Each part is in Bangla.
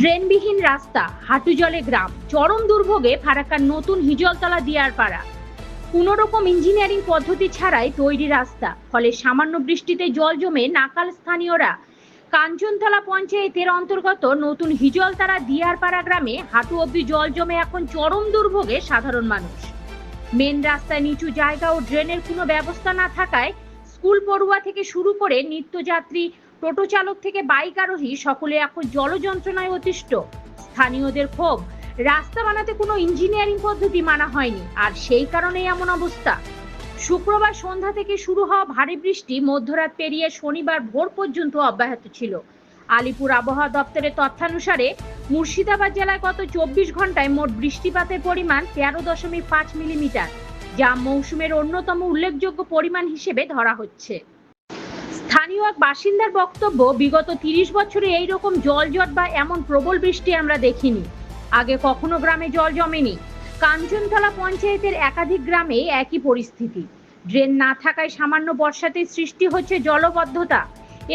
ড্রেনবিহীন রাস্তা, হাঁটু জলে গ্রাম, চরম দুর্ভোগে ফারাক্কার নতুন হিজলতলা দিয়ার পাড়া কোনো রকম ইঞ্জিনিয়ারিং পদ্ধতি ছাড়াই তৈরি রাস্তা, ফলে সামান্য বৃষ্টিতে জল জমে নাকাল স্থানীয়রা। কাঞ্চনতলা পঞ্চায়েতের অন্তর্গত নতুন হিজলতারা দিয়ারপাড়া গ্রামে হাঁটু অব্দি জল জমে এখন চরম দুর্ভোগে সাধারণ মানুষ। মেন রাস্তায় নিচু জায়গা ও ড্রেনের কোনো ব্যবস্থা না থাকায় স্কুল পড়ুয়া থেকে শুরু করে নিত্যযাত্রী টোটো চালক থেকে বাইক আরোহী সকলে এখন জলযন্ত্রণায় অতিষ্ঠ। স্থানীয়দের ক্ষোভ। রাস্তা বানাতে কোনো ইঞ্জিনিয়ারিং পদ্ধতি মানা হয়নি। আর সেই কারণেই এমন অবস্থা। শুক্রবার সন্ধ্যা থেকে শুরু হওয়া ভারী বৃষ্টি মধ্যরাত পেরিয়ে শনিবার ভোর পর্যন্ত অব্যাহত ছিল। আলিপুর আবহাওয়া দপ্তরের তথ্যানুসারে, মুর্শিদাবাদ জেলায় গত চব্বিশ ঘন্টায় মোট বৃষ্টিপাতের পরিমাণ তেরো দশমিক পাঁচ মিলিমিটার, যা মৌসুমের অন্যতম উল্লেখযোগ্য পরিমাণ হিসেবে ধরা হচ্ছে। স্থানীয় এক বাসিন্দার বক্তব্য, বিগত তিরিশ বছরে এই রকম জলজট বা এমন প্রবল বৃষ্টি আমরা দেখিনি। আগে কখনো গ্রামে জল জমেনি। কাঞ্চনতলা পঞ্চায়েতের একাধিক গ্রামে একই পরিস্থিতি। ড্রেন না থাকায় সামান্য বর্ষাতে সৃষ্টি হচ্ছে জলবদ্ধতা।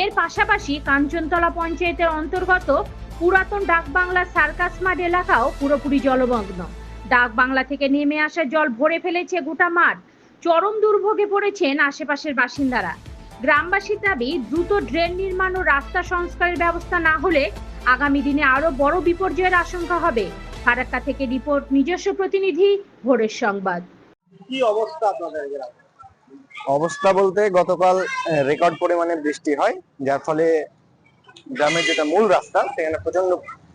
এর পাশাপাশি কাঞ্চনতলা পঞ্চায়েতের অন্তর্গত পুরাতন ডাকবাংলা সার্কাস মাঠ এলাকাও পুরোপুরি জলমগ্ন। ডাকবাংলা থেকে নেমে আসা জল ভরে ফেলেছে গোটা মাঠ। চরম দুর্ভোগে পড়েছেন আশেপাশের বাসিন্দারা। গ্রামবাসীর দাবি, দ্রুত ড্রেন নির্মাণ ও রাস্তা সংস্কারের ব্যবস্থা না হলে আগামী দিনে আরও বড় বিপর্যয়ের আশঙ্কা হবে। ফারাক্কা থেকে রিপোর্ট, নিজস্ব প্রতিনিধি, ভোরের সংবাদ। কি অবস্থা আপনাদের গ্রামে? অবস্থা বলতে গতকাল রেকর্ড পরিমাণে বৃষ্টি হয়, যার ফলে গ্রামের যেটা মূল রাস্তা, সেখানে প্রচণ্ড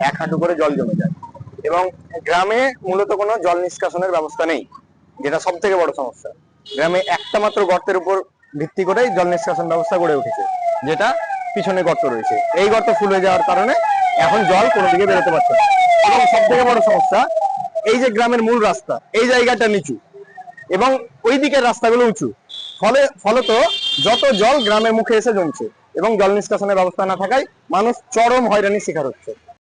এক হাঁটু করে জল জমে যায়। এবং গ্রামে মূলত কোনো জল নিষ্কাশনের ব্যবস্থা নেই, যেটা সব থেকে বড় সমস্যা। গ্রামে একটা মাত্র গর্তের উপর ভিত্তি করেই জল নিষ্কাশন ব্যবস্থা গড়ে উঠেছে, যেটা পিছনে গর্ত রয়েছে। এই গর্ত ফুল হয়ে যাওয়ার কারণে এখন জল কোনো দিকে বেরোতে পারছে না। এবং সব থেকে বড় সমস্যা, এই যে গ্রামের মূল রাস্তা, এই জায়গাটা নিচু এবং ওই দিকের রাস্তাগুলো উঁচু। ফলে, ফলত যত জল গ্রামের মুখে এসে জমছে এবং জল নিষ্কাশনের ব্যবস্থা না থাকায় মানুষ চরম হয়রানির শিকার হচ্ছে।